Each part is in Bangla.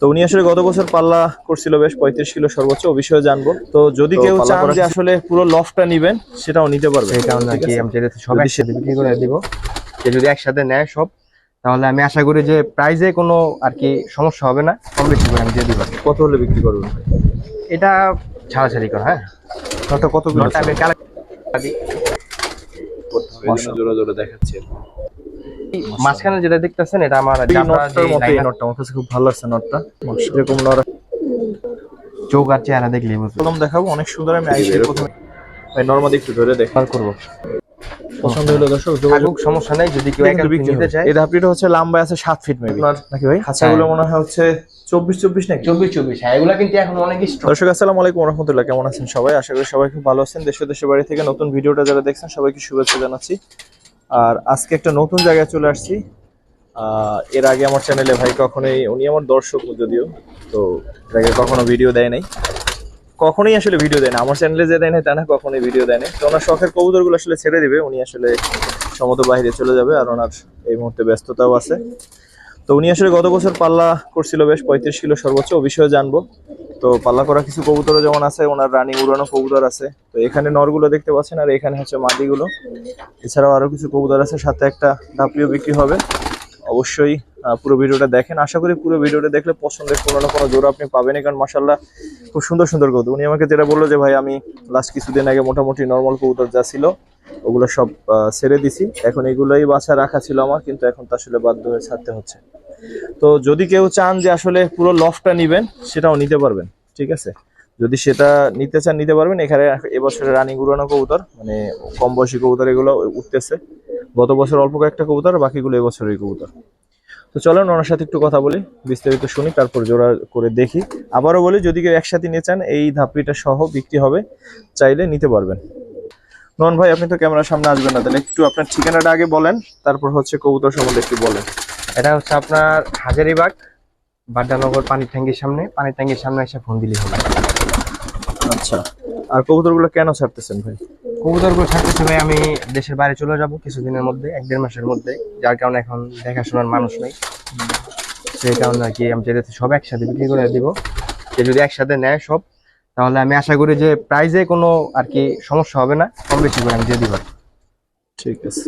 তো উনি আসলে গত বছর পাল্লা করছিল বেশ পঁয়ত্রিশ কিলো সর্বোচ্চ ও বিষয়ে জানব। তো যদি কেউ চান যে আসলে পুরো লফটা নিবেন সেটাও নিতে পারবে কারণে আমি সব একসাথে বিক্রি করে দিব। যে যদি একসাথে নেয় সব তাহলে আমি আশা করি যে প্রাইজে কোনো আর কি সমস্যা হবে না। কম বেশি করে আমি দিয়ে দিব। কত হলে বিক্রি করব এটা ছাড়াছাড়ি করা হ্যাঁ। কত কালেক্ট জোড়া জোড়া দেখাচ্ছি। মাঝখানে যেটা দেখতেছেন এটা আমার নটটা কাছে খুব ভালো লাগছে নটটা যেরকম চোখ আর চেহারা বুঝতে প্রথম দেখাবো অনেক সুন্দর আমি আইসি প্রথমে। ভাই নর্মালি একটু ধরে দেখ। করব। পছন্দ হলো দর্শক যোগাযোগ সমস্যা নেই যদি কেউ এটা একা নিতে চায়। এই ধাপড়িটা হচ্ছে লম্বা আছে সাত ফিট মেবি নাকি ভাই? খাঁচাগুলো মনে হয় হচ্ছে চব্বিশ চব্বিশ নাকি? চব্বিশ চব্বিশ হ্যাঁ এগুলা কিন্তু এখন অনেক স্ট্রং দর্শক আসসালামু আলাইকুম রহমতুল্লাহ কেমন আছেন সবাই? আশা করি সবাই খুব ভালো আছেন। দেশ ও দেশের বাড়ি থেকে নতুন ভিডিওটা যারা দেখছেন সবাইকে শুভেচ্ছা জানাচ্ছি। আর আজকে একটা নতুন জায়গায় চলে আসছি। এর আগে আমার চ্যানেলে ভাই কখনোই উনি আমার দর্শক যদিও, তো এর আগে কখনো ভিডিও দেয় নাই। কখনোই আসলে ভিডিও দেয় না। আমার চ্যানেলে যে দেয় না তা না, কখনোই ভিডিও দেয় না তো ওনার শখের কবুতরগুলো আসলে ছেড়ে দেবে। উনি আসলে সমত বাইরে চলে যাবে আর ওনার এই মুহূর্তে ব্যস্ততাও আছে। তো উনি আসলে গত বছর পাল্লা করছিল বেশ, পঁয়ত্রিশ কিলো সর্বোচ্চ, ও বিষয়ে জানব। তো পাল্লা করা কিছু কবুতরও যেমন আছে, ওনার রানিং উড়ানো কবুতর আছে। তো এখানে নরগুলো দেখতে পাচ্ছেন, আর এখানে হচ্ছে মাদিগুলো। এছাড়াও আরও কিছু কবুতর আছে, সাথে একটা ধাপড়িও বিক্রি হবে। অবশ্যই পুরো ভিডিওটা দেখেন। আশা করি পুরো ভিডিওটা দেখলে পছন্দের কোনো না কোনো জোড়া আপনি পাবেনই, কারণ মাসাল্লাহ খুব সুন্দর সুন্দর কবুতর উনি আমাকে যেটা বলল যে, ভাই, আমি লাস্ট কিছুদিন আগে মোটামুটি নর্মাল কবুতর যা ছিল, ওগুলো সব ছেড়ে দিছি। এখন এগুলোই বাছা রাখা ছিল আমার, কিন্তু এখন তো আসলে বাধ্য হয়ে ছাড়তে হচ্ছে। তো যদি কেউ চান যে আসলে পুরো লফটা নিবেন, সেটাও নিতে পারবেন, ঠিক আছে? যদি সেটা নিতে চান, নিতে পারবেন। এখানে এবছরে রানিং উড়ানো কবুতর মানে কম বয়সী কবুতর এগুলো উঠতেছে। গত বছর অল্প কয়েকটা কবুতর বাকিগুলো এবছরের কবুতর। তো চলেন ওনার সাথে একটু কথা বলি বিস্তারিত শুনি তারপর জোড়া করে দেখি। আবারও বলি যদি কেউ একসাথে নিয়ে চান এই ধাপড়িটা সহ বিক্রি হবে চাইলে নিতে পারবেন। নন ভাই আপনি তো ক্যামেরার সামনে আসবেন না তাহলে একটু আপনার ঠিকানাটা আগে বলেন তারপর হচ্ছে কবুতর সম্বন্ধে একটু বলেন। এটা হচ্ছে আপনার হাজারিবাগ বাড্ডানগর পানির ট্যাঙ্কির সামনে পানির ট্যাঙ্কির সামনে এসে ফোন দিলেই হবে। আচ্ছা। আর কবুতরগুলো কেন ছাড়তেছেন ভাই? কবুতরগুলো থাকতেছে ভাই আমি দেশের বাইরে চলে যাব কিছুদিনের মধ্যে, এক দেড় মাসের মধ্যে, যার কারণে এখন দেখাশোনার মানুষ নেই। সেই কারণে আর কি আমি চাইতেছি সব একসাথে বিক্রি করে দিব। যে যদি একসাথে নেয় সব, তাহলে আমি আশা করি যে প্রাইজে কোনো আর কি সমস্যা হবে না, কম বেশি করে আমি দিয়ে দিব ঠিক আছে।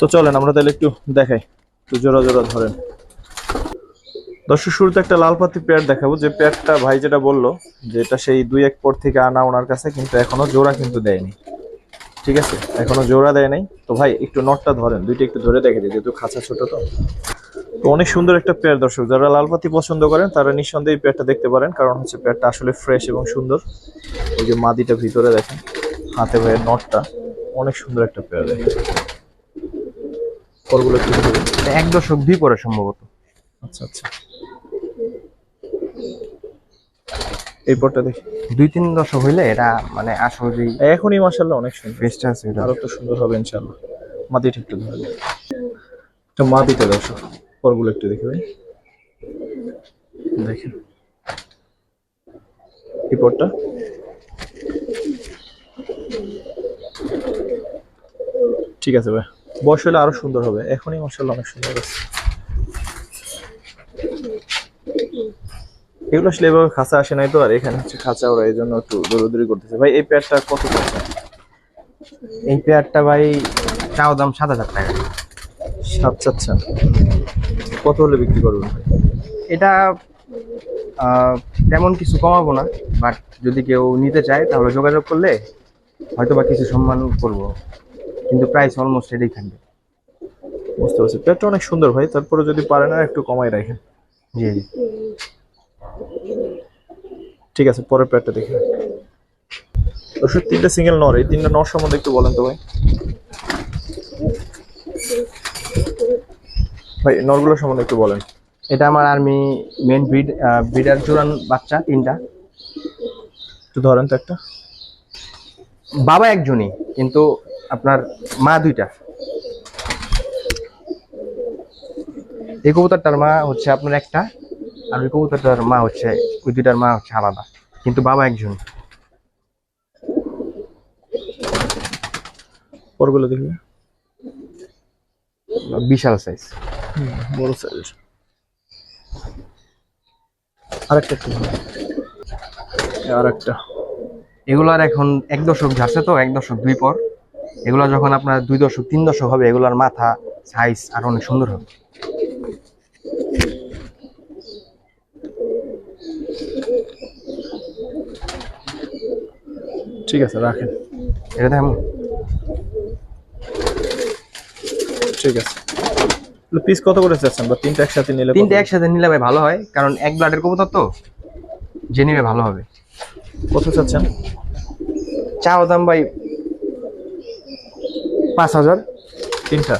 তো চলেন, আমরা তাহলে একটু দেখাই। একটু জোড়া জোড়া ধরেন। দর্শক শুরুতে একটা লাল পাতি পেয়ার দেখাবো। যে পেয়ারটা ভাই যেটা বলল যে এটা সেই দুই এক পর থেকে আনা ওনার কাছে কিন্তু এখনও জোড়া কিন্তু দেয়নি। ঠিক আছে? এখনও জোড়া দেয় নাই। তো ভাই একটু নটটা ধরেন। দুইটা একটু ধরে দেখে যেহেতু খাঁচা ছোট তো। তো অনেক সুন্দর একটা পেয়ার দর্শক। যারা লাল পাতি পছন্দ করেন তারা নিঃসন্দেহে এই পেয়ারটা দেখতে পারেন কারণ হচ্ছে পেয়ারটা আসলে ফ্রেশ এবং সুন্দর। ওই যে মাদিটা ভিতরে দেখেন হাতে ভাইয়ের নটটা অনেক সুন্দর একটা পেয়ার দেখেন। একটু। এটা এক দশক দুই পরে সম্ভবত। আচ্ছা আচ্ছা। এই পরটা দেখি। দুই তিন দশক হইলে এটা মানে আসলে এখনই মাসাল্লাহ অনেক সুন্দর। বেস্ট আছে এটা। আরও তো সুন্দর হবে একটু ধরে। এটা দর্শক। পরগুলো একটু দেখি ভাই। দেখেন। এই পরটা ঠিক আছে ভাই। বয়স হলে আরও সুন্দর হবে। এখনই মাসাল্লাহ অনেক সুন্দর আছে। এগুলো আসলে এভাবে খাঁচা আসে নাই তো আর এখানে হচ্ছে খাঁচা ওরা এই জন্য একটু দৌড়দৌড়ি করতেছে। ভাই এই প্যাডটা কত খরচা এই পেয়ারটা ভাই চাও দাম সাত হাজার টাকা। সাত চাচ্ছেন কত হলে বিক্রি করবেন? ভাই? এটা তেমন কিছু কমাবো না বাট যদি কেউ নিতে চায় তাহলে যোগাযোগ করলে হয়তো বা কিছু সম্মান করব। কিন্তু প্রাইস অলমোস্ট এটাই থাকবে। বুঝতে পারছি। প্যাডটা অনেক সুন্দর ভাই তারপরে যদি পারেন আর একটু কমাই রাখেন। জি জি। ঠিক আছে পরের প্যাডটা দেখি। ওষুধ তিনটা সিঙ্গেল নর এই তিনটা নর সম্বন্ধে একটু বলেন তো ভাই। ভাই নরগুলো সম্বন্ধে একটু বলেন। এটা আমার আর্মি মেন ব্রিড ব্রিডার জোরান বাচ্চা তিনটা। একটু ধরেন তো একটা। বাবা একজনই কিন্তু আপনার মা দুইটা। এই কবুতরটার মা হচ্ছে আপনার একটা। আর ওই কবুতরটার মা হচ্ছে ওই দুইটার মা হচ্ছে আলাদা কিন্তু বাবা একজন। পরগুলো দেখি। বিশাল সাইজ বড় সাইজের আরেকটা একটু ভালো আর একটা এগুলার এখন এক দশক ঝাড়ছে তো এক দশক দুই পর। এগুলা যখন আপনার দুই দশক তিন দশক হবে এগুলার মাথা সাইজ আর অনেক সুন্দর হবে। ঠিক আছে রাখেন। এটা দেখেন। ঠিক আছে। পিস কত করে চাচ্ছেন? বা তিনটা একসাথে নিলে? তিনটে একসাথে নিলে ভাই ভালো হয় কারণ এক ব্লাডের কবুতর তো যে নিবে ভালো হবে। কত চাচ্ছেন? চাও দাম ভাই পাঁচ হাজার। তিনটা?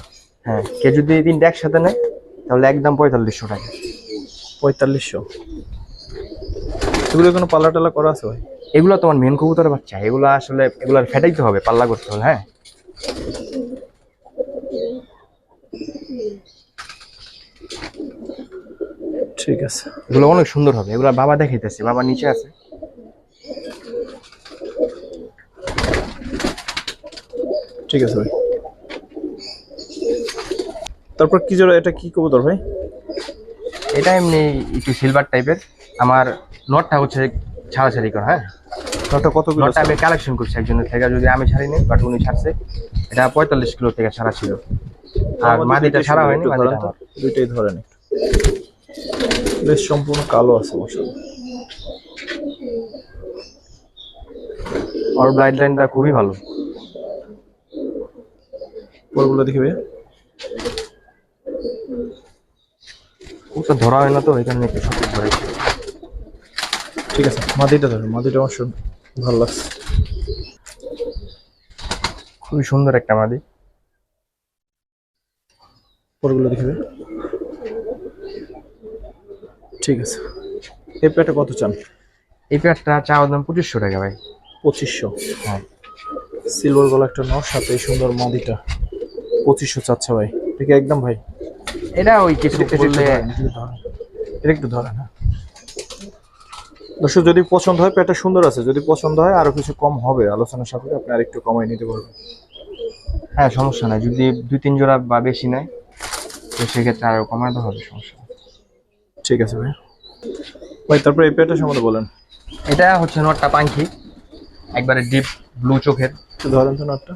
হ্যাঁ কে যদি তিনটে একসাথে নেয় তাহলে একদম পঁয়তাল্লিশশো টাকা। পঁয়তাল্লিশশো। এগুলো কোনো পাল্লা টালা করা আছে ভাই? এগুলো তোমার মেন কবুতরের বাচ্চা। এগুলো আসলে এগুলার ফেটাইতে হবে পাল্লা করতে হবে হ্যাঁ? ঠিক আছে। এগুলো অনেক সুন্দর হবে এগুলো বাবা দেখাইতেছে বাবা নিচে আছে। ঠিক আছে ভাই। তারপর কি জোড়া এটা কি কবুতর ভাই? এটা এমনি একটু সিলভার টাইপের আমার নটটা হচ্ছে ছাড়াছাড়ি করা হ্যাঁ? ওটা কত কিলো নটটা আমি কালেকশন করছি একজনের থেকে যদি আমি ছাড়ি নেই বাট উনি ছাড়ছে। এটা পঁয়তাল্লিশ কিলো থেকে ছাড়া ছিল। আর মাদিটা ছাড়া হয়নি। দুইটাই ধরেন একটু। বেশ সম্পূর্ণ কালো আছে মশাল ওর ব্লাইড লাইনটা খুবই ভালো। পরগুলো দেখি ভাই ধরা হয় না তো কারণে একটু সঠিক ধরেছি। ঠিক আছে মাদিটা ধরেন মাদিটা আমার শুন ভালো লাগছে। খুবই সুন্দর একটা মাদি পরগুলো দেখবে ঠিক আছে। এই প্যাটা কত চান? এই পেয়ারটা চাওয়ার দাম পঁচিশশো টাকা ভাই। পঁচিশশো। হ্যাঁ। সিলভার গলা একটা নর সাথে সুন্দর মাদিটা পঁচিশশো চাচ্ছে ভাই। ঠিক একদম ভাই? এটা ওই কিছু এটা একটু বললে ধরেন, একটু ধরেন। এটা একটু ধরেন হ্যাঁ দর্শক যদি পছন্দ হয় প্যাটা সুন্দর আছে। যদি পছন্দ হয় আরও কিছু কম হবে। আলোচনার সাথে আপনি আরেকটু কমাই নিতে পারবেন। হ্যাঁ সমস্যা নাই। যদি দুই তিন জোড়া বা বেশি নেয় তো সেক্ষেত্রে আরও কমাতে হবে সমস্যা ঠিক আছে ভাই। ভাই তারপরে এই প্যাটা সম্বন্ধে বলেন। এটা হচ্ছে নটটা পাখি একবারে ডিপ ব্লু চোখের। একটু ধরেন তো নটটা।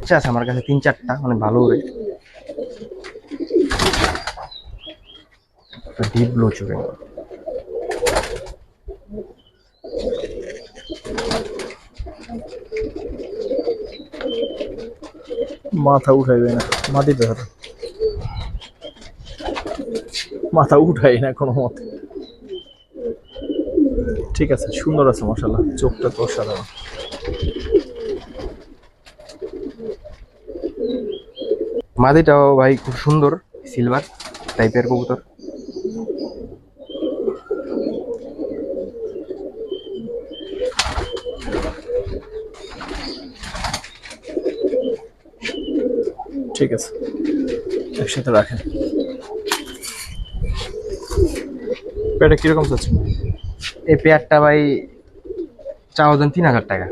আচ্ছা আছে আমার কাছে তিন চারটা অনেক ভালো ওরে ডিপ ব্লু চোখের। মাথা উঠাইবে না মাটিতে ধরেন মাথা উঠাই না কোনো মতে। ঠিক আছে, সুন্দর আছে মশালা চোখটা তো অসাধারণ। মাদিটাও ভাই খুব সুন্দর সিলভার টাইপের কবুতর। ঠিক আছে। একসাথে রাখেন। পেটে কীরকম চাচ্ছেন? এই পেয়ারটা ভাই চাওয়া দাম তিন হাজার টাকা।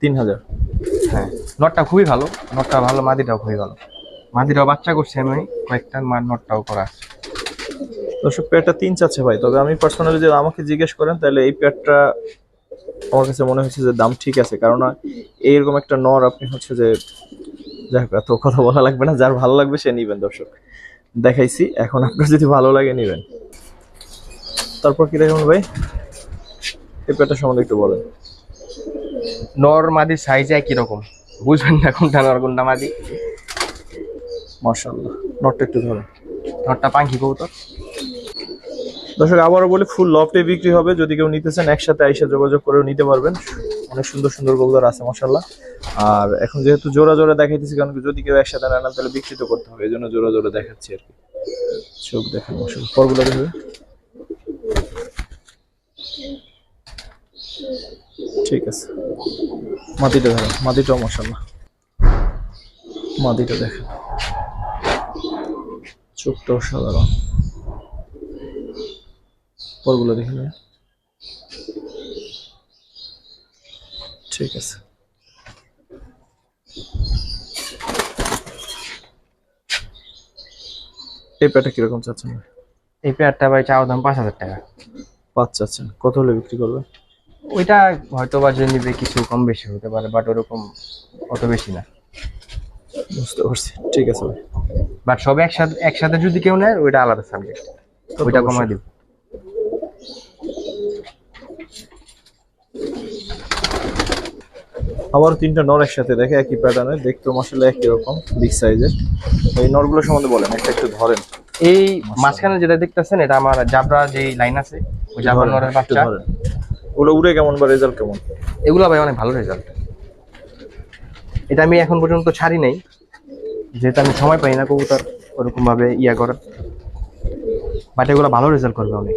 তিন হাজার? হ্যাঁ। নটটা খুবই ভালো। নটটা ভালো মাদিটাও খুবই ভালো। মাদিটাও বাচ্চা করছে আমি কয়েকটা মার নটটাও করা আছে। দর্শক পেয়ারটা তিন চাচ্ছে ভাই। তবে আমি পার্সোনালি যদি আমাকে জিজ্ঞেস করেন তাহলে এই পেয়ারটা আমার কাছে মনে হচ্ছে যে দাম ঠিক আছে। কারণ এইরকম একটা নর আপনি হচ্ছে যে যাই হোক এত কথা বলা লাগবে না যার ভালো লাগবে সে নিবেন দর্শক। দেখাইছি এখন আপনার যদি ভালো লাগে নিবেন। তারপর কি দেখুন ভাই? এই পেয়ারটা সম্বন্ধে একটু বলেন। নর মাদির সাইজ একই রকম বুঝবেন না কোনটা নর কোনটা মাদি। মার্শাল্লাহ নটটা একটু ধরেন। নটটা পাখি কবুতর। দর্শক আবারও বলি ফুল লফটে বিক্রি হবে। যদি কেউ নিতে চান একসাথে আইসা যোগাযোগ করেও নিতে পারবেন। অনেক সুন্দর সুন্দর কবুতর আছে মশাল্লাহ আর এখন যেহেতু জোড়া জোড়া দেখাইতেছি, কারণ যদি কেউ একসাথে না, তাহলে বিক্রি তো করতে হবে এই জন্য জোড়া জোড়া দেখাচ্ছি আর কি। চোখ দেখেন মশাল্লাহ পরগুলো দেখবে ঠিক আছে। মাটিটা ধরো মাটিটাও মশাল্লাহ মাটিটা দেখেন। চোখটা অসাধারণ পরগুলো দেখে। ঠিক আছে। এই পেয়ারটা কীরকম চাচ্ছেন? এই পেয়ারটা ভাই চাওয়া দাম পাঁচ হাজার টাকা। পাঁচ চাচ্ছেন। কত হলে বিক্রি করবে? ওইটা হয়তো বা যে নিবে কিছু কম বেশি হতে পারে বাট ওরকম অত বেশি না। বুঝতে পারছি। ঠিক আছে ভাই। বাট সব একসাথে একসাথে যদি কেউ নেয় ওইটা আলাদা সাবজেক্ট ওইটা। কমাই দিব। আবার তিনটা নর একসাথে দেখে একই প্যাটার্নের দেখতে মশলা একই রকম বিগ সাইজের এই নরগুলো সম্বন্ধে বলেন একটা একটু ধরেন। এই মাঝখানে যেটা দেখতেছেন এটা আমার জাবরা যে লাইন আছে ওই জাবরা নরের বাচ্চা। ওগুলো উড়ে কেমন বা রেজাল্ট কেমন? এগুলো ভাই অনেক ভালো রেজাল্ট এটা আমি এখন পর্যন্ত ছাড়ি নাই যেহেতু আমি সময় পাই না কবুতর ওরকম ভাবে ইয়া করার। বাট এগুলো ভালো রেজাল্ট করবে অনেক।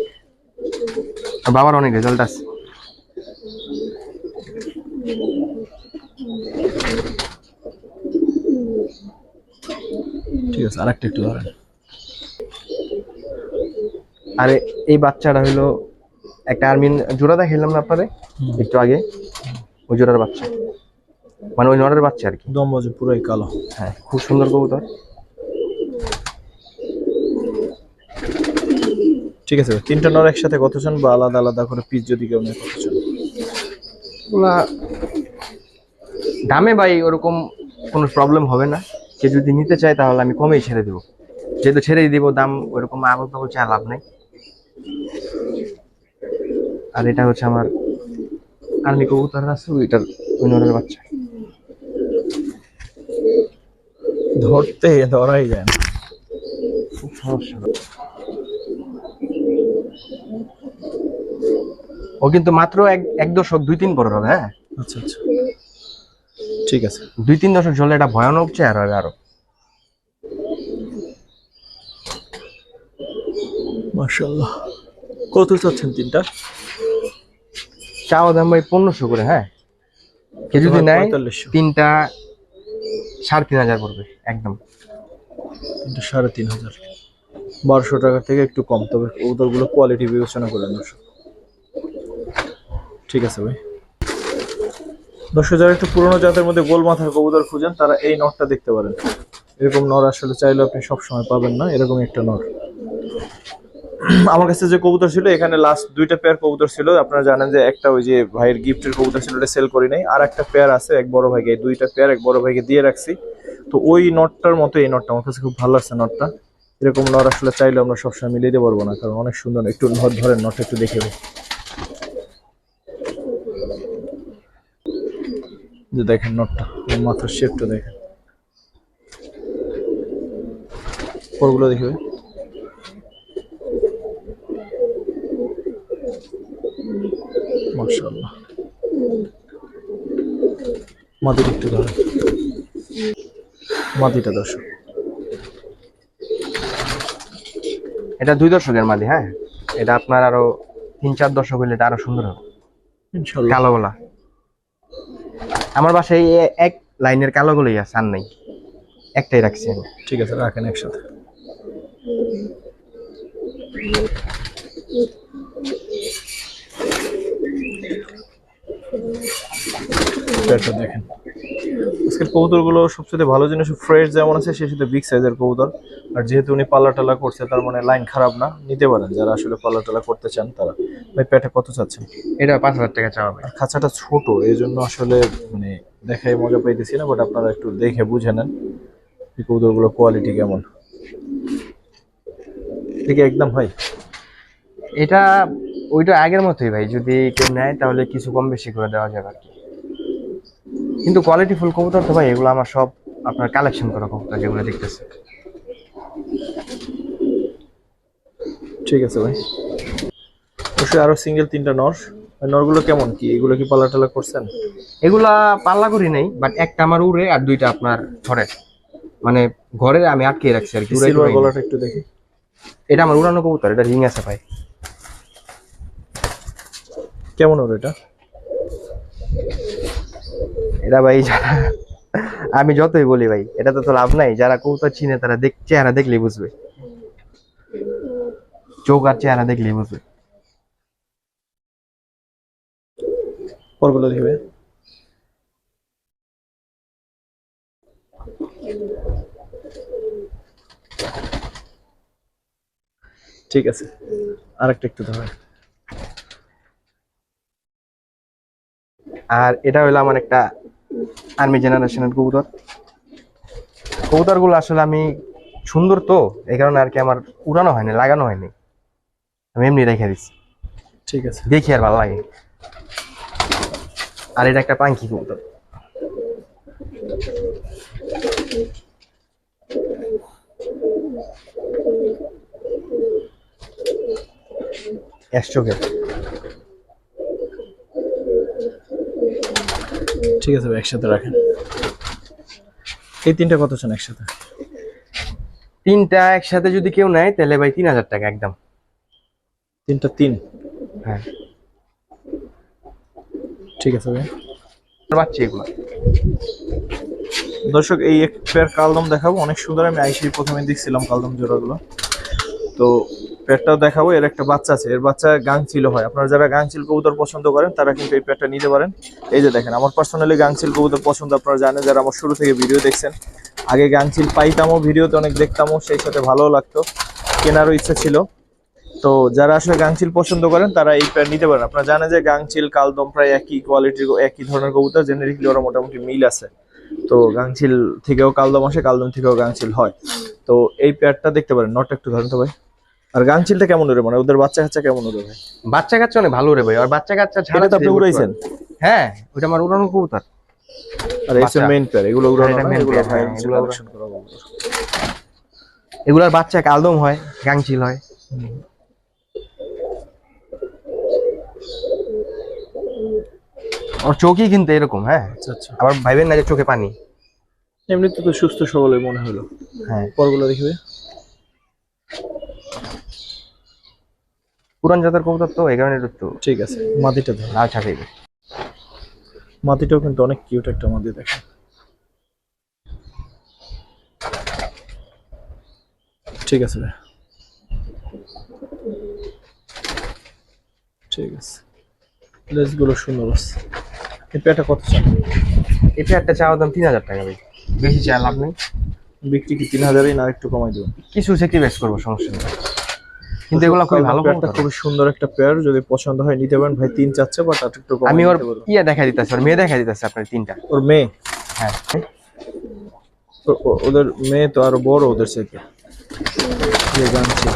আর বাবার অনেক রেজাল্ট আছে। আছে আরেকটা একটু ধরেন আর এই বাচ্চাটা হলো একটা আর্মিন জোড়া দেখাইলাম না আপনারে? একটু আগে। ওই জোড়ার বাচ্চা। মানে ওই নরের বাচ্চা আর কি। দমবাজু পুরাই কালো। হ্যাঁ খুব সুন্দর কবুতর। ঠিক আছে তিনটা নর একসাথে কত চান বা আলাদা আলাদা করে পিস যদি কেউ নেয় কত চান ওগুলা দামে ভাই ওরকম কোনো প্রবলেম হবে না। সে যদি নিতে চায় তাহলে আমি কমেই ছেড়ে দেবো। যেহেতু ছেড়েই দিব দাম ওরকম আবল তাবল চা লাভ নাই। আর এটা হচ্ছে আমার আর্মি কবুতর আছে ওইটার ওই বাচ্চা। ধরতে ধরাই যায় না। খুব সমস্যা। ও কিন্তু মাত্র এক এক দশক দুই তিন বড় হবে হ্যাঁ? আচ্ছা আচ্ছা। ঠিক আছে। দুই তিন দশক চলে এটা ভয়ানক চেয়ার হবে আরও। মাশাআল্লাহ। কত চাচ্ছেন তিনটা? চাওয়া দাম ভাই পনেরোশো করে হ্যাঁ? কে যদি নেয় তিনটা সাড়ে তিন হাজার পড়বে একদম। তিনটা সাড়ে তিন হাজার। বারোশো টাকা থেকে একটু কম তবে ওদেরগুলো কোয়ালিটি বিবেচনা দর্শক ঠিক আছে ভাই। দর্শক যারা একটু পুরোনো জাতের মধ্যে গোল মাথার কবুতর খুঁজেন, তারা এই নটটা দেখতে পারেন। এরকম নর আসলে চাইলে আপনি সবসময় পাবেন না, এরকম একটা নর। আমার কাছে যে কবুতর ছিল, এখানে লাস্ট দুইটা পেয়ার কবুতর ছিল। আপনারা জানেন যে একটা ওই যে ভাইয়ের গিফটের কবুতর ছিল, ওটা সেল করি নাই। আর একটা পেয়ার আছে, এক বড় ভাইকে দুইটা পেয়ার এক বড় ভাইকে দিয়ে রাখছি। তো ওই নটটার মতো এই নটটা, আমার কাছে খুব ভালো লাগছে নটটা। এরকম নট আসলে চাইলে আমরা সবসময় মিলিয়ে দিতে পারব না, কারণ অনেক সুন্দর একটু নট ধরেন, নটটা একটু দেখে যে দেখেন নটটা মাথার শেপটা দেখেন। পরগুলো দেখবে মাশাআল্লাহ। একটু ধরেন। মাদিটা দর্শক। এটা দুই দশকের মাদি হ্যাঁ? এটা আপনার আরও তিন চার দশক হইলে এটা আরও সুন্দর হবে। কালো গলা। আমার বাসায় এক লাইনের কালো গুলোই আছে, আর নেই। একটাই রাখছি আমি। ঠিক আছে, রাখেন একসাথে। পেটটা দেখেন। আজকের কবুতরগুলো সবচেয়ে ভালো জিনিস ফ্রেশ যেমন আছে সে সাথে বিগ সাইজের কবুতর। আর যেহেতু উনি পাল্লা টালা করছে তার মানে লাইন খারাপ না। নিতে পারেন যারা আসলে পাল্লা টালা করতে চান তারা। ভাই পেটে কত চাচ্ছেন? এটা পাঁচ হাজার টাকা চাওয়া ভাই। খাঁচাটা ছোট এই জন্য আসলে মানে দেখাই মজা পাইতেছি না বাট আপনারা একটু দেখে বুঝে নেন এই কবুতরগুলো কোয়ালিটি কেমন। ঠিক একদম ভাই? এটা ওইটা আগের মতোই ভাই যদি কেউ নেয় তাহলে কিছু কম বেশি করে দেওয়া যাবে আর কি। কিন্তু কোয়ালিটি ফুল কবুতর তো ভাই এগুলো আমার সব আপনার কালেকশন করা কবুতর যেগুলো দেখতেছে ঠিক আছে ভাই। অবশ্যই আরও সিঙ্গেল তিনটা নর। নরগুলো কেমন কি? এগুলো কি পাল্লা টালা করছেন? এগুলা পাল্লা করি নাই বাট একটা আমার উড়ে আর দুইটা আপনার ধরে মানে ঘরে আমি আটকে রাখছি আর কি গলাটা একটু দেখি। এটা আমার উড়ানো কবুতর এটা রিং আছে ভাই। কেমন হলো এটা? এটা ভাই যারা আমি যতই বলি ভাই এটা তো তো লাভ নাই। যারা কবুতর চিনে তারা দেখ চেহারা দেখলেই বুঝবে। চোখ আর চেহারা দেখলেই বুঝবে। পরগুলো দেখবে ঠিক আছে। আরেকটা একটু ধরেন আর এটা হলো আমার একটা আর্মি জেনারেশনের কবুতর। কবুতরগুলো আসলে আমি সুন্দর তো এই কারণে আর কি আমার উড়ানো হয়নি লাগানো হয়নি। আমি এমনি রেখে দিচ্ছি। ঠিক আছে। দেখি আর ভালো লাগে। আর এটা একটা পাঙ্কি কবুতর। এক ঠিক আছে ভাই একসাথে রাখেন। এই তিনটা কত চান একসাথে? তিনটা একসাথে যদি কেউ নেয় তাহলে ভাই তিন হাজার টাকা একদম। তিনটা তিন? হ্যাঁ। ঠিক আছে ভাই। বাচ্চা এগুলো। দর্শক এই এক পেয়ার কালদম দেখাবো। অনেক সুন্দর আমি আইসি প্রথমে দেখছিলাম কালদম জোড়াগুলো। তো পেয়ারটাও দেখাবো, এর একটা বাচ্চা আছে। এর বাচ্চা গাংচিল হয়। আপনারা যারা গাংচিল কবুতর পছন্দ করেন, তারা কিন্তু এই পেয়ারটা নিতে পারেন। এই যে দেখেন, আমার পার্সোনালি গাংচিল কবুতর পছন্দ, আপনারা জানেন যারা আমার শুরু থেকে ভিডিও দেখছেন। আগে গাংচিল পাইতামও, ভিডিওতে অনেক দেখতামও, সেই সাথে ভালোও লাগতো। কেনারও ইচ্ছা ছিল। তো যারা আসলে গাংচিল পছন্দ করেন, তারা এই পেয়ার নিতে পারেন। আপনারা জানেন যে গাংচিল কালদম প্রায় একই কোয়ালিটির একই ধরনের কবুতর জেনারেলি ওরা মোটামুটি মিল আছে। তো গাংচিল থেকেও কালদম আসে, কালদম থেকেও গাংচিল হয়। তো এই পেয়ারটা দেখতে পারেন। নট একটু ধরেন তো ভাই। আর গাংচিলটা কেমন ওরে মানে ওদের বাচ্চা কাচ্চা কেমন ওরে ভাই? বাচ্চা কাচ্চা অনেক ভালো রে ভাই। আর বাচ্চা কাচ্চা ছাড়া তো আপনি উড়াইছেন? হ্যাঁ। ওটা আমার উড়ানো কবুতর। আর। মেইন পেয়ার এগুলো উড়ানো না? এগুলো ভাই হ্যাঁ, এগুলো কালেকশন করা এগুলার বাচ্চা কালদম হয় গাংচিল হয়। ওর চোখই কিন্তু এরকম হ্যাঁ? আচ্ছা আচ্ছা। আবার ভাইবেন না যে চোখে পানি। এমনিতে তো সুস্থ সবল মনে হলো। হ্যাঁ। পরগুলো দেখবে। পুরান জাতের কবুতর তো এই কারণে একটু ঠিক আছে মাটিটা ধর। লাল ছাড়িয়ে মাটিটাও কিন্তু অনেক কিউট একটা মাটি দেখে। ঠিক আছে ভাই। ঠিক আছে। লেসগুলো সুন্দর আছে। এই পেয়ারটা কত চান? এটা একটা চাওয়া দাম তিন হাজার টাকা ভাই। বেশি চাই লাভ নেই। বিক্রি কি তিন হাজারই না একটু কমাই দেবেন? কিছু স্যাক্রিফাইস করব সমস্যা নেই। কিন্তু এগুলো খুবই ভালো কবুতর। খুবই সুন্দর একটা পেয়ার যদি পছন্দ হয় নিতে পারেন। ভাই তিন চাচ্ছে বাট আর একটু আমি ওর। ইয়ে দেখা দিতেছি ওর মেয়ে দেখা দিতেছি আপনার তিনটা। ওর মেয়ে? হ্যাঁ। ওদের মেয়ে তো আরও বড় ওদের থেকে যে জানছি।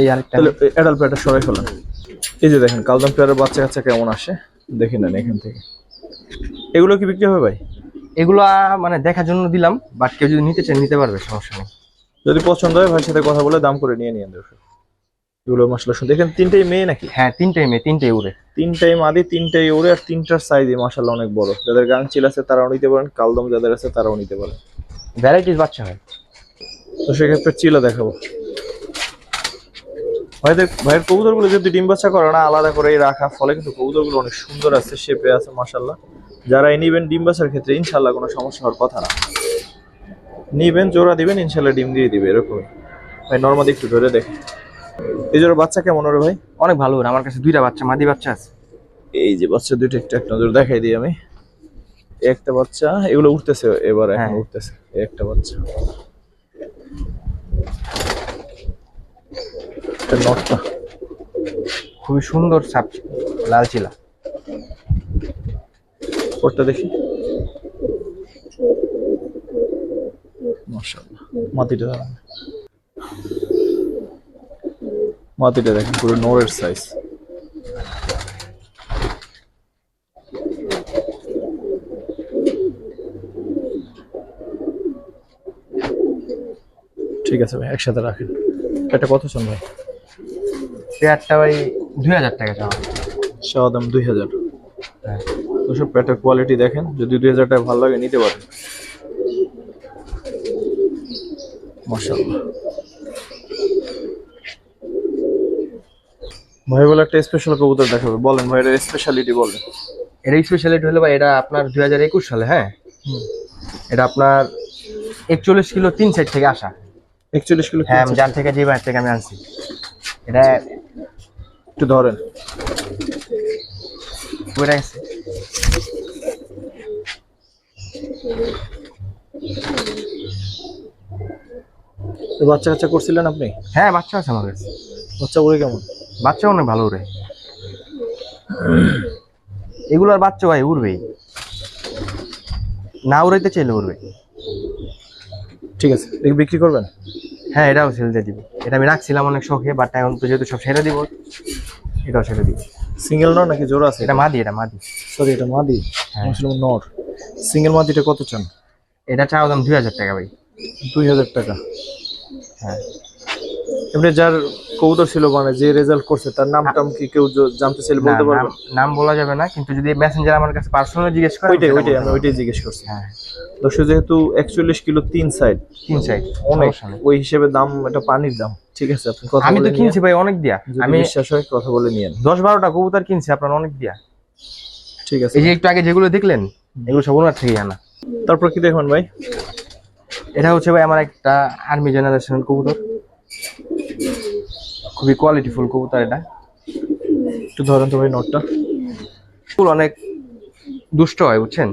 এই আরেকটা। অ্যাডাল্ট পেয়ারটা সরাই ফেলেন। এই যে দেখেন কালদম পেয়ারের বাচ্চা কাচ্চা কেমন আসে? দেখে নেন এখান থেকে। এগুলো কি বিক্রি হবে ভাই? এগুলো মানে দেখার জন্য দিলাম বাট কেউ যদি নিতে চায় নিতে পারবে সমস্যা নেই। যদি পছন্দ হয় ভাইয়ের সাথে কথা বলে দাম করে নিয়ে নিয়ে দেবে এগুলো মশলা শুনতে দেখেন তিনটেই মেয়ে নাকি? হ্যাঁ তিনটাই মেয়ে তিনটাই উড়ে। তিনটাই মাদি তিনটাই উড়ে আর তিনটার সাইজে মাসাল্লাহ অনেক বড়। যাদের গাংচিল আছে তারাও নিতে পারেন। কালদম যাদের আছে তারাও নিতে পারেন। ভ্যারাইটিস বাচ্চা হয়। তো সেক্ষেত্রে চিলা দেখাবো। ভাইদের ভাইয়ের কবুতরগুলো যদি ডিম বাচ্চা করে না আলাদা করেই রাখা। ফলে কিন্তু কবুতরগুলো অনেক সুন্দর আছে শেপে আছে মাসাল্লাহ যারা এই নিবেন ডিম বাচ্চার ক্ষেত্রে ইনশাল্লাহ কোনো সমস্যা হওয়ার কথা না। নিবেন জোড়া দিবেন ইনশাল্লাহ ডিম দিয়ে দিবে এরকমই ভাই নর্মাদি একটু ধরে দেখে। এই জোড়া বাচ্চা কেমন ওরে ভাই? অনেক ভালো ওরা আমার কাছে দুইটা বাচ্চা মাদি বাচ্চা আছে। এই যে বাচ্চা দুইটা একটা এক নজর দেখাই দিই আমি। একটা বাচ্চা এগুলো উঠতেছে এবার এখন হ্যাঁ। উঠতেছে। একটা বাচ্চা। নটটা। খুবই সুন্দর সাপ লাল চিলা। ওরটা দেখি। মাটিটা দাঁড়ান। মাটিটা দেখেন পুরো নোরের সাইজ ঠিক আছে ভাই একসাথে রাখেন। এটা কত চান ভাই? পেয়ারটা ভাই দুই হাজার টাকা চাওয়া। চাওয়া দাম দুই হাজার। হ্যাঁ ওসব প্যাটের কোয়ালিটি দেখেন যদি দুই হাজার টাকা ভালো লাগে নিতে পারেন। ভাই বলে একটা স্পেশাল কবুতর দেখাবে বলেন ভাই এটা স্পেশালিটি বলেন। এটা স্পেশালিটি হলো ভাই এটা আপনার দুই হাজার একুশ সালে হ্যাঁ? এটা আপনার একচল্লিশ কিলো তিন সাইড থেকে আসা। একচল্লিশ কিলো হ্যাঁ যার থেকে যে বাইর থেকে আমি আনছি। এটা একটু ধরেন। বেড়ে গেছে বাচ্চা কাচ্চা করছিলেন আপনি? হ্যাঁ বাচ্চা আছে আমার কাছে বাচ্চা উড়ে কেমন? বাচ্চা অনেক ভালো উড়ে। এগুলার বাচ্চা ভাই উড়বেই। না উড়াইতে চাইলে উড়বে। ঠিক আছে বিক্রি করবেন? হ্যাঁ এটাও ছেড়ে দিয়ে দিব। এটা আমি রাখছিলাম অনেক শখে বাট এখন তো যেহেতু সব ছেড়ে দিব। এটাও ছেড়ে দিব। সিঙ্গেল নর নাকি জোড়া আছে এটা মাদি এটা মাদি। সরি এটা মাদি। হ্যাঁ। মুসলিম নর। সিঙ্গেল মাদিটা কত চান? এটা চাওয়া দাম দুই হাজার টাকা ভাই। দুই হাজার টাকা। হ্যাঁ। এমনি যার কবুতর ছিল মানে যে রেজাল্ট করছে তার নাম টাম কি কেউ জানতে চাইলে না, বলতে নাম নাম বলা যাবে না কিন্তু যদি মেসেঞ্জার আমার কাছে পার্সোনালি জিজ্ঞেস করে ওইটাই ওইটাই আমি ওইটাই জিজ্ঞেস করছি। হ্যাঁ। দর্শক যেহেতু একচল্লিশ কিলো তিন সাইড তিন সাইড অনেক। ওই হিসেবে দাম এটা পানির দাম। ঠিক আছে আপনি কথা আমি তো কিনছি ভাই অনেক দিয়া। আমি বিশ্বাস হয় কথা বলে নিয়েন দশ বারোটা কবুতর কিনছি আপনার অনেক দিয়া। ঠিক আছে এই যে একটু আগে যেগুলো দেখলেন এগুলো সব ওনার থেকেই আনা। তারপর কি দেখবেন ভাই? এটা হচ্ছে ভাই আমার একটা আর্মি জেনারেশন কবুতর। খুবই কোয়ালিটিফুল কবুতর এটা। একটু ধরেন তো ভাই নোটটা। এগুলো অনেক দুষ্ট হয় বুঝছেন?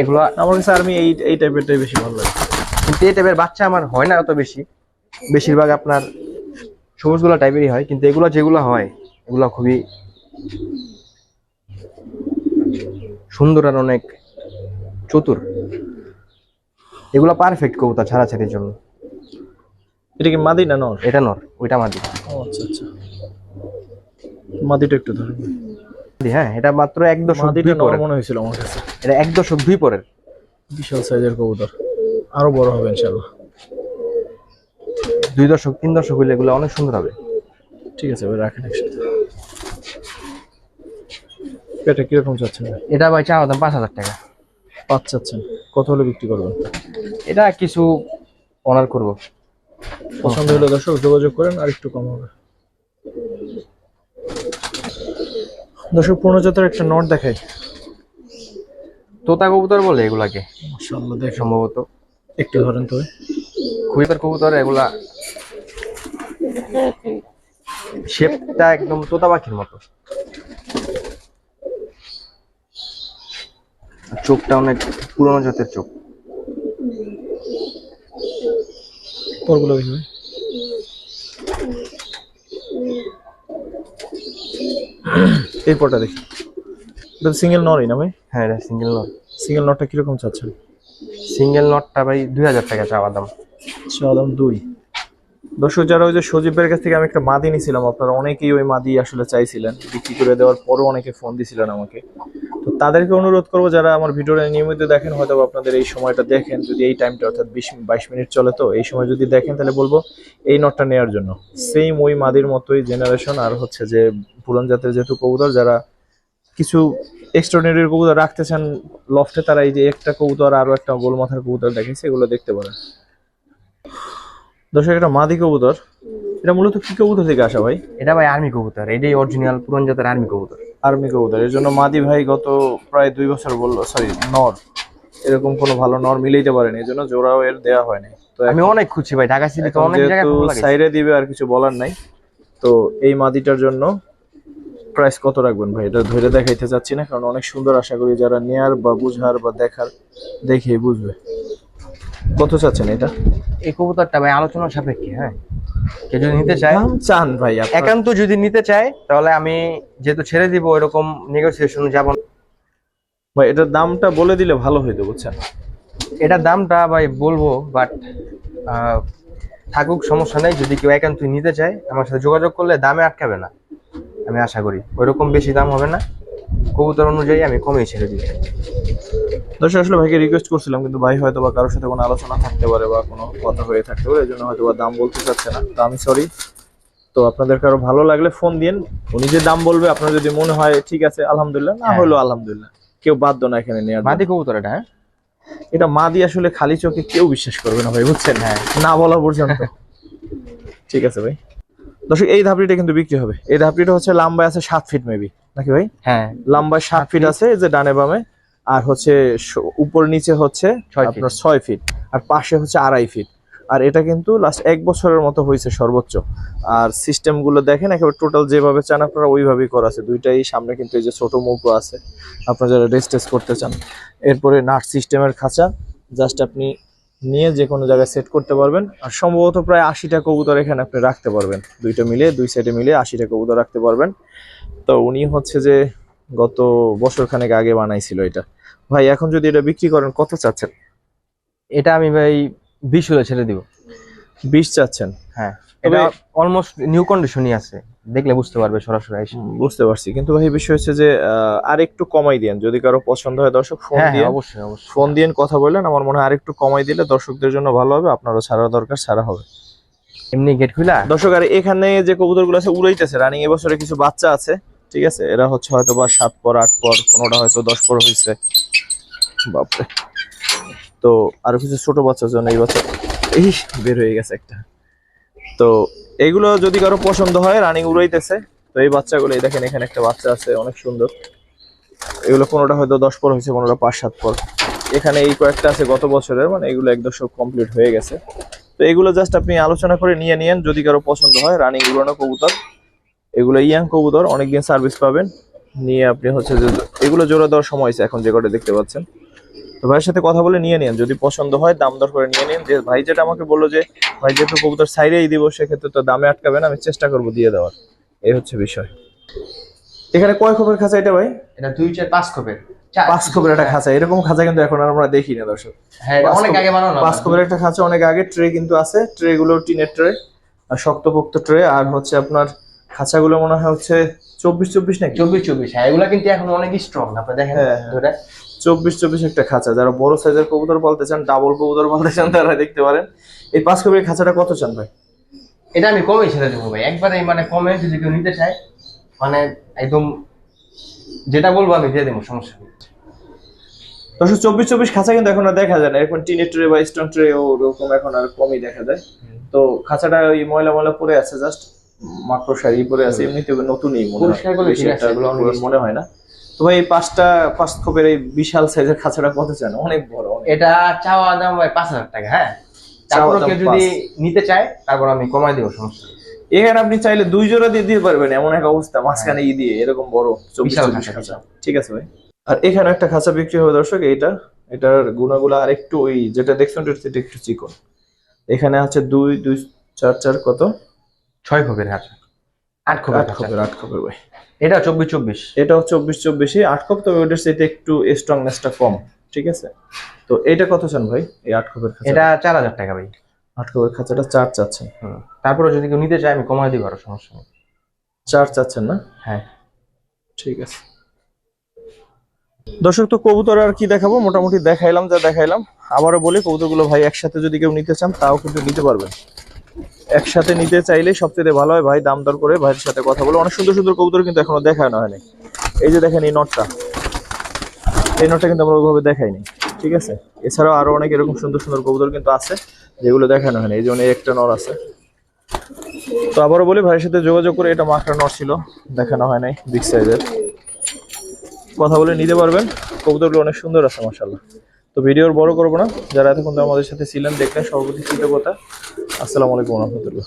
এগুলো আমার কাছে আর্মি এই এই টাইপেরটাই বেশি ভালো লাগে। কিন্তু এই টাইপের বাচ্চা আমার হয় না অত বেশি। বেশিরভাগ আপনার সবুজগুলো টাইপেরই হয় কিন্তু এগুলো যেগুলো হয় এগুলো খুবই সুন্দর আর অনেক চতুর। এগুলো পারফেক্ট কবুতর ছাড়াছাড়ির জন্য। এটা কি মাদি না নর? এটা নর ওইটা মাদি। আচ্ছা আচ্ছা। মাদিটা একটু ধরেন। হ্যাঁ এটা মাত্র এক দশক মাদিটা নর মনে হয়েছিল আমার কাছে। এটা এক দশক দুই পরের। বিশাল সাইজের কবুতর। আরও বড় হবে ইনশাল্লাহ দুই দশক তিন দশক হইলে এগুলো অনেক সুন্দর হবে। ঠিক আছে ভাই রাখেন একসাথে। এটা কীরকম চাচ্ছেন এটা ভাই চাওয়া দাম পাঁচ হাজার টাকা। পাঁচ চাচ্ছেন। কত হলে বিক্রি করবেন? এটা কিছু অনার করব। পছন্দ হলে দর্শক যোগাযোগ করেন আর একটু কম হবে। দর্শক পূর্ণজাতের একটা নট দেখাই। তোতা কবুতর বলে এগুলাকে? মাশাআল্লাহ দেখ। সম্ভবত। একটু ধরেন তো। খুবই কবুতর এগুলা শেপটা একদম তোতা পাখির মতো। চোখটা অনেক পুরোনো জাতের চোখ। পরগুলো এই পরটা দেখি। এটা সিঙ্গেল নরই না ভাই? হ্যাঁ এটা সিঙ্গেল নট সিঙ্গেল নটটা কীরকম চাচ্ছেন? সিঙ্গেল নটটা ভাই দুই হাজার টাকা চাওয়া দাম। সাদাম দুই। দর্শক যারা ওই যে সজীবের কাছ থেকে আমি একটা মাদি নিয়েছিলাম আপনারা অনেকেই ওই মাদি আসলে চাইছিলেন। বিক্রি করে দেওয়ার পরও অনেকে ফোন দিছিলেন আমাকে। তো তাদেরকে অনুরোধ করব যারা আমার ভিডিওটা নিয়মিত দেখেন হয়তো আপনাদের এই সময়টা দেখেন যদি এই টাইমটা অর্থাৎ বিশ বাইশ মিনিট চলে তো এই সময় যদি দেখেন তাহলে বলব এই নটটা নেওয়ার জন্য। সেম ওই মাদির মতোই জেনারেশন আর হচ্ছে যে পুরান জাতের যেহেতু কবুতর যারা কিছু এক্সট্রাঅর্ডিনারি কবুতর রাখতে চান লফটে তারা এই যে একটা কবুতর আরও একটা গোল মাথার কবুতর দেখেছে সেগুলো দেখতে পারেন। দর্শক এটা মাদি কবুতর। এটা মূলত কি কবুতর থেকে আসা ভাই? এটা ভাই আর্মি কবুতর এটাই অরিজিনাল পুরন জাতের আর্মি কবুতর। আর্মি কবুতর এর জন্য মাদি ভাই গত প্রায় দুই বছর বলল সরি নর। এরকম কোনো ভালো নর মিলাইতে পারেনি এই জন্য জোড়াও এর দেওয়া হয়নি। তো আমি অনেক খুঁজছি ভাই ঢাকা সিটিতে অনেক জায়গায়। সাইডে দিবে আর কিছু বলার নাই তো এই মাদিটার জন্য প্রাইস কত রাখবেন ভাই? এটা ধরে দেখাইতে চাচ্ছি না কারণ অনেক সুন্দর আশা করি যারা নেয়ার বা বুঝার বা দেখার দেখে বুঝবে। কত চাচ্ছেন এটা? এই কবুতরটা ভাই আলোচনার সাপেক্ষে হ্যাঁ। কেউ যদি নিতে চায় চান ভাই? একান্ত যদি নিতে চায় তাহলে আমি যেহেতু ছেড়ে দিব এরকম নেগোসিয়েশন যাব। ভাই এটার দামটা বলে দিলে ভালো হইতো বুঝছেন? এটার দামটা ভাই বলব বাট থাকুক সমস্যা নেই। যদি কেউ একান্ত নিতে চায় আমার সাথে যোগাযোগ করলে দামে আটকাবে না। আমি আশা করি। ওইরকম বেশি দাম হবে না। কবুতর অনুযায়ী আমি কমেই ছেড়ে দিই। দর্শক আসলে ভাইকে রিকোয়েস্ট করছিলাম কিন্তু ভাই হয়তো বা কারোর সাথে কোনো আলোচনা থাকতে পারে বা কোনো কথা হয়ে থাকতে পারে এই জন্য হয়তো বা দাম বলতে চাচ্ছে না। তো আমি সরি তো আপনাদের কারও ভালো লাগলে ফোন দিন উনি যে দাম বলবে আপনার যদি মনে হয় ঠিক আছে আলহামদুলিল্লাহ না হ্যাঁ। হলো আলহামদুলিল্লাহ কেউ বাধ্য না এখানে নেওয়ার মাদি। কবুতর এটা হ্যাঁ? এটা মা দিয়ে আসলে খালি চোখে কেউ বিশ্বাস করবে না ভাই বুঝছেন? হ্যাঁ। না বলা পর্যন্ত। ঠিক আছে ভাই। দর্শক এই ধাপড়িটা কিন্তু বিক্রি হবে। এই ধাপড়িটা হচ্ছে লম্বায় আছে সাত ফিট মেবি নাকি ভাই? হ্যাঁ। লম্বায় সাত ফিট আছে এই যে ডানে বামে আর হচ্ছে উপর নিচে হচ্ছে আপনার ছয় ফিট আর পাশে হচ্ছে আড়াই ফিট আর এটা কিন্তু লাস্ট এক বছরের মতো হয়েছে সর্বোচ্চ। আর সিস্টেমগুলো দেখেন একেবারে টোটাল যেভাবে চান আপনারা ওইভাবেই করা আছে। দুইটাই সামনে কিন্তু এই যে ছোট মুখো আছে। আপনারা যারা রেস্ট টেস্ট করতে চান এরপরে নাট সিস্টেমের খাঁচা জাস্ট আপনি নিয়ে যে কোনো জায়গায় সেট করতে পারবেন। আর সম্ভবত প্রায় আশিটা কবুতর এখানে আপনি রাখতে পারবেন। দুইটা মিলে দুই সাইডে মিলে আশিটা কবুতর রাখতে পারবেন। তো উনি হচ্ছে যে গত বছর খানেক আগে বানাইছিল এটা। ভাই এখন যদি এটা বিক্রি করেন কত চাচ্ছেন? এটা আমি ভাই বিশ হলে ছেড়ে দিব। বিশ চাচ্ছেন? হ্যাঁ। এটা অলমোস্ট নিউ কন্ডিশনই আছে। দেখলে বুঝতে পারবে সরাসরি এসে। বুঝতে পারছি। কিন্তু ভাই বিষয় হচ্ছে যে আর একটু কমাই দেন যদি কারও পছন্দ হয় দর্শক ফোন হ্যাঁ দিয়ে হ্যাঁ অবশ্যই অবশ্যই। ফোন দিয়ে কথা বললেন। আমার মনে হয় আরেকটু কমাই দিলে দর্শকদের জন্য ভালো হবে। আপনারও ছাড়া দরকার ছাড়া হবে। এমনি গেট খুলা? দর্শক আর এখানে যে কবুতরগুলো আছে উড়াইতেছে। রানিং এবছরে কিছু বাচ্চা আছে ঠিক আছে? এরা হচ্ছে হয়তো বা সাত পর আট পর কোনোটা হয়তো দশ পর হয়েছে বাপরে। তো আরও কিছু ছোট বাচ্চার জন্য এই বছর এই বের হয়ে গেছে একটা। তো এগুলো যদি কারও পছন্দ হয় রানিং উড়াইতেছে, তো এই বাচ্চাগুলো দেখেন, এখানে একটা বাচ্চা আছে, অনেক সুন্দর। এগুলো কোনোটা হয়তো দশ পর হয়েছে, কোনোটা পাঁচ, সাত পর। এখানে এই কয়েকটা আছে গত বছরের মানে এগুলো এক দশক কমপ্লিট হয়ে গেছে। তো এগুলো জাস্ট আপনি আলোচনা করে নিয়ে নিয়েন, যদি কারও পছন্দ হয় রানিং উড়ানো কবুতর। এগুলো ইয়াং কবুতর, অনেকদিন সার্ভিস পাবেন। নিয়ে আপনি হচ্ছে যে, এগুলো জোড়া দেওয়ার সময় হয়েছে, এখন যে কটা দেখতে পাচ্ছেন। তো ভাইয়ের সাথে কথা বলে নিয়ে নিন যদি পছন্দ হয় দাম দর করে নিয়ে নিন। যে ভাই যেটা আমাকে বলল যে ভাই যেহেতু কবুতর সাইডেই দিব সেক্ষেত্রে তো দামে আটকাবেন আমি চেষ্টা করব দিয়ে দেওয়ার। এই হচ্ছে বিষয়। এখানে কয় খোপের খাঁচা এটা ভাই? এটা দুই চার পাঁচ খোপের। পাঁচ খোপের একটা খাঁচা। এরকম খাঁচা কিন্তু এখন আর আমরা দেখি না দর্শক। হ্যাঁ পাঁচ অনেক আগে বানানো পাঁচ খোপের একটা খাঁচা অনেক আগে ট্রে কিন্তু আছে। ট্রে গুলো টিনের ট্রে আর শক্তপোক্ত ট্রে আর হচ্ছে আপনার খাঁচাগুলো মনে হয় হচ্ছে চব্বিশ চব্বিশ নাকি? চব্বিশ চব্বিশ। হ্যাঁ এগুলা কিন্তু এখন অনেক স্ট্রং আপনি দেখেন হ্যাঁ, হ্যাঁ। ধরে। চব্বিশ চব্বিশ একটা খাঁচা। যারা বড় সাইজের কবুতর পালতে চান ডাবল কবুতর পালতে চান তারা দেখতে পারেন। এই পাঁচ খোপের খাঁচাটা কত চান ভাই? এটা আমি কমে ছেড়ে দেবো ভাই। একবারে মানে কমে যদি কেউ নিতে চায় মানে একদম যেটা বলব আমি দিয়ে দেবো সমস্যা নেই। দশশো চব্বিশ চব্বিশ খাঁচা কিন্তু এখন আর দেখা যায় না। এখন টিনের ট্রে বা স্টোন ট্রে ওরকম এখন আর কমই দেখা যায়। তো খাঁচাটা ওই ময়লা ময়লা পড়ে আছে জাস্ট মাকড় শাড়ি পরে আছে এমনিতে নতুনই মনে হয়। মনে হয় না। তো ভাই পাঁচটা পাঁচ খোপের এই বিশাল সাইজের খাঁচাটা কত চান? অনেক বড় এটা চাওয়া দাম ভাই পাঁচ হাজার টাকা হ্যাঁ? তারপর কেউ যদি নিতে চায় তারপর আমি কমাই দেবো সমস্যা এখানে আপনি চাইলে দুই জোড়া দিয়ে দিতে পারবেন এমন এক অবস্থা মাঝখানে ই দিয়ে এরকম বড় চব্বিশ চব্বিশ খাঁচা, খাঁচা। ঠিক আছে ভাই। আর এখানে একটা খাঁচা বিক্রি হবে দর্শক এইটা। এটার গুণাগুলো আর একটু ওই যেটা দেখছেন থেকে একটু চিকন। এখানে আছে দুই দুই চার চার কত? ছয় খোপের হাঁচা আট খোপের আট খপের আট খপের ভাই। এটা চব্বিশ চব্বিশ। এটাও চব্বিশ চব্বিশে আট খপ তবে ওটার সাথে একটু স্ট্রংনেসটা কম ঠিক আছে? তো এটা কত চান ভাই এই আট খাঁচা এটা চার হাজার টাকা ভাই। আট খপের খাঁচাটা চার চাচ্ছেন। তারপরে যদি কেউ নিতে চায় আমি কমাই দিব আরও সমস্যা নেই। চার চাচ্ছেন না? হ্যাঁ। ঠিক আছে। দর্শক তো কবুতর আর কি দেখাবো? মোটামুটি দেখাইলাম যা দেখাইলাম। আবারও বলি কবুতরগুলো ভাই একসাথে যদি কেউ নিতে চান তাও কিন্তু নিতে পারবেন। একসাথে নিতে চাইলে সবচেয়ে ভালো হয় ভাই দাম দর করে ভাইয়ের সাথে কথা বলে। অনেক সুন্দর সুন্দর কবুতর কিন্তু এখনও দেখানো হয়নি। এই যে দেখেন এই নটটা। এই নটটা কিন্তু আমরা ওইভাবে দেখাইনি, ঠিক আছে? এছাড়াও আরও অনেক এরকম সুন্দর সুন্দর কবুতর কিন্তু আছে, যেগুলো দেখানো হয়নি। এই এই একটা নর আছে। তো আবারও বলি, ভাইয়ের সাথে যোগাযোগ করে এটা মাকড়া নর ছিল, দেখানো হয় নাই বিগ সাইজের কথা বলে নিতে পারবেন, কবুতরগুলো অনেক সুন্দর আছে মাসাল্লাহ তো ভিডিওর বড় করব না। যারা এতক্ষণ আমাদের সাথে ছিলেন, দেখলেন সভাপতি কৃতজ্ঞতা। আসসালামু আলাইকুম রহমতুল্লাহ।